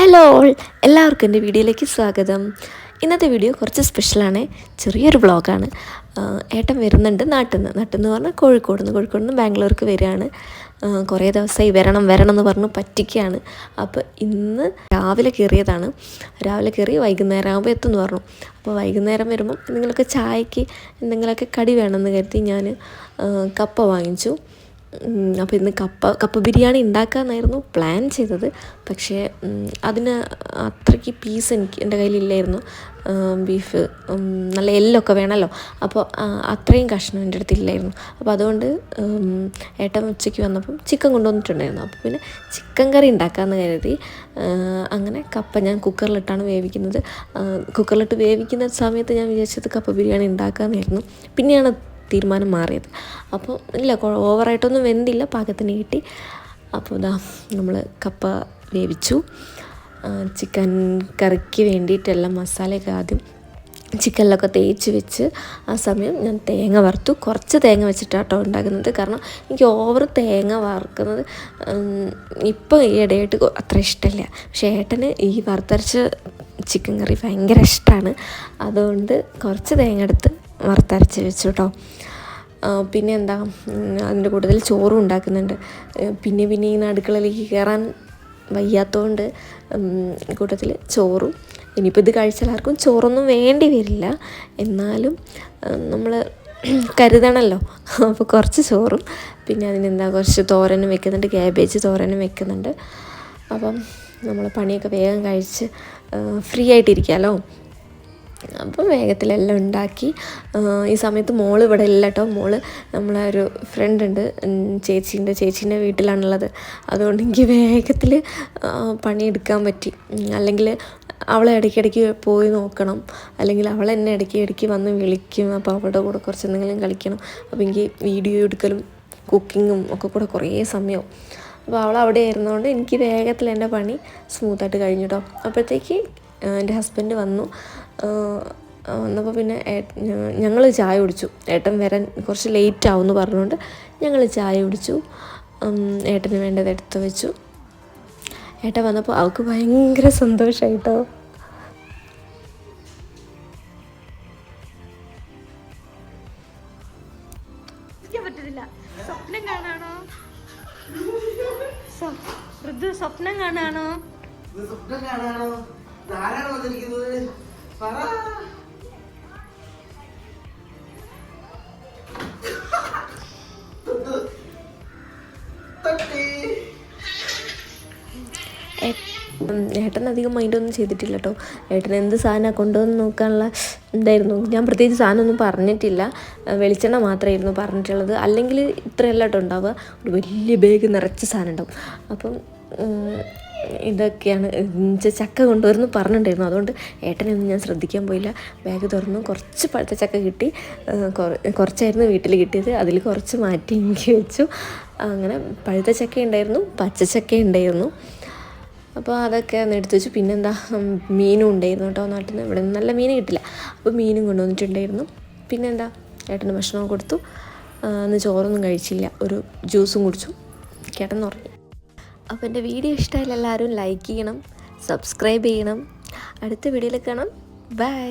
Hello എല്ലാവർക്കും എന്റെ വീഡിയോയിലേക്ക് സ്വാഗതം. ഇന്നത്തെ വീഡിയോ കുറച്ച് സ്പെഷ്യലാണ്. ചെറിയൊരു വ്ളോഗാണ്. ഏട്ടൻ വരുന്നുണ്ട് നാട്ടിൽ നിന്ന് നാട്ടിൽ നിന്ന് പറഞ്ഞാൽ കോഴിക്കോട് നിന്ന്. കോഴിക്കോട് നിന്ന് ബാംഗ്ലൂർക്ക് വരികയാണ്. കുറേ ദിവസമായി വരണം വരണം എന്ന് പറഞ്ഞ് പറ്റിക്കുകയാണ്. അപ്പോൾ ഇന്ന് രാവിലെ കയറിയതാണ്. രാവിലെ കയറി വൈകുന്നേരം ആകുമ്പോൾ എത്തുമെന്ന് പറഞ്ഞു. അപ്പോൾ വൈകുന്നേരം വരുമ്പം നിങ്ങൾക്ക് ചായക്ക് എന്തെങ്കിലുമൊക്കെ കടി വേണമെന്ന് കരുതി ഞാൻ കപ്പ വാങ്ങിച്ചു. അപ്പോൾ ഇന്ന് കപ്പ കപ്പ ബിരിയാണി ഉണ്ടാക്കാമെന്നായിരുന്നു പ്ലാൻ ചെയ്തത്. പക്ഷേ അതിന് അത്രയ്ക്ക് പീസ് എനിക്ക് എന്റെ കയ്യിലില്ലായിരുന്നു. ബീഫ് നല്ല എല്ലൊക്കെ വേണമല്ലോ അപ്പോൾ അത്രയും കഷ്ണം എന്റെ അടുത്തില്ലായിരുന്നു അപ്പോൾ അതുകൊണ്ട് ഏട്ടൻ ഉച്ചയ്ക്ക് വന്നപ്പം ചിക്കൻ കൊണ്ടുവന്നിട്ടുണ്ടായിരുന്നു. അപ്പോൾ പിന്നെ ചിക്കൻ കറി ഉണ്ടാക്കാമെന്ന് കരുതി. അങ്ങനെ കപ്പ ഞാൻ കുക്കറിലിട്ടാണ് വേവിക്കുന്നത്. കുക്കറിലിട്ട് വേവിക്കുന്ന സമയത്ത് ഞാൻ വിചാരിച്ചത് കപ്പ ബിരിയാണി ഉണ്ടാക്കാമെന്നായിരുന്നു പിന്നെയാണ് തീരുമാനം മാറിയത്. അപ്പോൾ ഇല്ല ഓവറായിട്ടൊന്നും വെന്തില്ല പാകത്തിന് കിട്ടി. അപ്പോൾ ഇതാ നമ്മൾ കപ്പ വേവിച്ചു. ചിക്കൻ കറിക്ക് വേണ്ടിയിട്ടെല്ലാം മസാലയൊക്കെ ആദ്യം ചിക്കനിലൊക്കെ തേച്ച് വെച്ച് ആ സമയം ഞാൻ തേങ്ങ വറുത്തു. കുറച്ച് തേങ്ങ വെച്ചിട്ടാണ് കേട്ടോ ഉണ്ടാക്കുന്നത്. കാരണം എനിക്ക് ഓവർ തേങ്ങ വറുക്കുന്നത് ഇപ്പോൾ ഈ ഇടയായിട്ട് അത്ര ഇഷ്ടമില്ല പക്ഷേ ഏട്ടന് ഈ വറുത്തരച്ച ചിക്കൻ കറി ഭയങ്കര ഇഷ്ടമാണ് അതുകൊണ്ട് കുറച്ച് തേങ്ങ എടുത്ത് വറുത്തരച്ച് വെച്ചു കേട്ടോ പിന്നെ എന്താ അതിന്റെ കൂടുതൽ ചോറും ഉണ്ടാക്കുന്നുണ്ട്. പിന്നെ പിന്നെ ഈ അടുക്കളയിലേക്ക് കയറാൻ വയ്യാത്തതുകൊണ്ട് കൂട്ടത്തിൽ ചോറും. ഇനിയിപ്പോൾ ഇത് കഴിച്ചാൽ ആർക്കും ചോറൊന്നും വേണ്ടി വരില്ല. എന്നാലും നമ്മൾ കരുതണമല്ലോ അപ്പോൾ കുറച്ച് ചോറും പിന്നെ അതിനെന്താ കുറച്ച് തോരനും വെക്കുന്നുണ്ട്. ക്യാബേജ് തോരനും വെക്കുന്നുണ്ട്. അപ്പം നമ്മൾ പണിയൊക്കെ വേഗം കഴിച്ച് ഫ്രീ ആയിട്ടിരിക്കാമല്ലോ അപ്പം വേഗത്തിലെല്ലാം ഉണ്ടാക്കി. ഈ സമയത്ത് മോൾ ഇവിടെ ഇല്ല കേട്ടോ മോൾ നമ്മളെ ഒരു ഫ്രണ്ട് ഉണ്ട്. ചേച്ചീന്റെ ചേച്ചീന്റെ വീട്ടിലാണുള്ളത്. അതുകൊണ്ട് എനിക്ക് വേഗത്തിൽ പണിയെടുക്കാൻ പറ്റി. അല്ലെങ്കിൽ അവളെ ഇടയ്ക്കിടയ്ക്ക് പോയി നോക്കണം. അല്ലെങ്കിൽ അവൾ എന്നെ ഇടയ്ക്ക് ഇടയ്ക്ക് വന്ന് വിളിക്കും. അപ്പോൾ അവളുടെ കൂടെ കുറച്ച് എന്തെങ്കിലും കളിക്കണം. അപ്പോൾ എനിക്ക് വീഡിയോ എടുക്കലും കുക്കിങ്ങും ഒക്കെ കൂടെ കുറേ സമയവും. അപ്പോൾ അവൾ അവിടെ ആയിരുന്നതുകൊണ്ട് എനിക്ക് വേഗത്തിൽ എന്റെ പണി സ്മൂത്തായിട്ട് കഴിഞ്ഞു കേട്ടോ അപ്പോഴത്തേക്ക് എന്റെ ഹസ്ബൻഡ് വന്നു. വന്നപ്പോൾ പിന്നെ ഞങ്ങൾ ചായ കുടിച്ചു. ഏട്ടൻ വരാൻ കുറച്ച് ലേറ്റ് ആവുമെന്ന് പറഞ്ഞുകൊണ്ട് ഞങ്ങൾ ചായ കുടിച്ചു. ഏട്ടന് വേണ്ടത് എടുത്ത് വെച്ചു. ഏട്ടൻ വന്നപ്പോൾ അവൾക്ക് ഭയങ്കര സന്തോഷമായിട്ടോ സ്വപ്നം കാണാണോ? ഋതു സ്വപ്നം കാണാണോ? സ്വപ്നം വന്നിരിക്കുന്നത്? പറ. ഏട്ടൻ അധികം മൈൻഡൊന്നും ചെയ്തിട്ടില്ല കേട്ടോ ഏട്ടൻ എന്ത് സാധനമാണ് കൊണ്ടുവന്ന് നോക്കാനുള്ള ഉണ്ടായിരുന്നു ഞാൻ പ്രത്യേകിച്ച് സാധനമൊന്നും പറഞ്ഞിട്ടില്ല. വെളിച്ചെണ്ണ മാത്രമായിരുന്നു പറഞ്ഞിട്ടുള്ളത്. അല്ലെങ്കിൽ ഇത്രയല്ല കേട്ടോ ഉണ്ടാവുക. ഒരു വലിയ ബാഗ് നിറച്ച സാധനം ഉണ്ടാവും. അപ്പം ഇതൊക്കെയാണ്. ചക്ക കൊണ്ടുവരുന്നു പറഞ്ഞിട്ടുണ്ടായിരുന്നു. അതുകൊണ്ട് ഏട്ടനെയൊന്നും ഞാൻ ശ്രദ്ധിക്കാൻ പോയില്ല. ബാഗ് തുറന്നു. കുറച്ച് പഴുത്ത ചക്ക കിട്ടി. കുറച്ചായിരുന്നു വീട്ടിൽ കിട്ടിയത്. അതിൽ കുറച്ച് മാറ്റി എനിക്ക് വെച്ചു. അങ്ങനെ പഴുത്ത ചക്ക ഉണ്ടായിരുന്നു. പച്ചച്ചക്ക ഉണ്ടായിരുന്നു. അപ്പോൾ അതൊക്കെ ഒന്ന് എടുത്തു വെച്ചു. പിന്നെന്താ മീനും ഉണ്ടായിരുന്നു കേട്ടോ നാട്ടിൽ നിന്ന്. ഇവിടെ നല്ല മീൻ കിട്ടില്ല. അപ്പോൾ മീനും കൊണ്ടുവന്നിട്ടുണ്ടായിരുന്നു. പിന്നെന്താ ഏട്ടന് ഭക്ഷണം കൊടുത്തു. അന്ന് ചോറൊന്നും കഴിച്ചില്ല. ഒരു ജ്യൂസും കുടിച്ചു. കിടന്നുറങ്ങി അപ്പോൾ എന്റെ വീഡിയോ ഇഷ്ടമായാലും എല്ലാവരും ലൈക്ക് ചെയ്യണം സബ്സ്ക്രൈബ് ചെയ്യണം. അടുത്ത വീഡിയോയിൽ കാണാം. ബൈ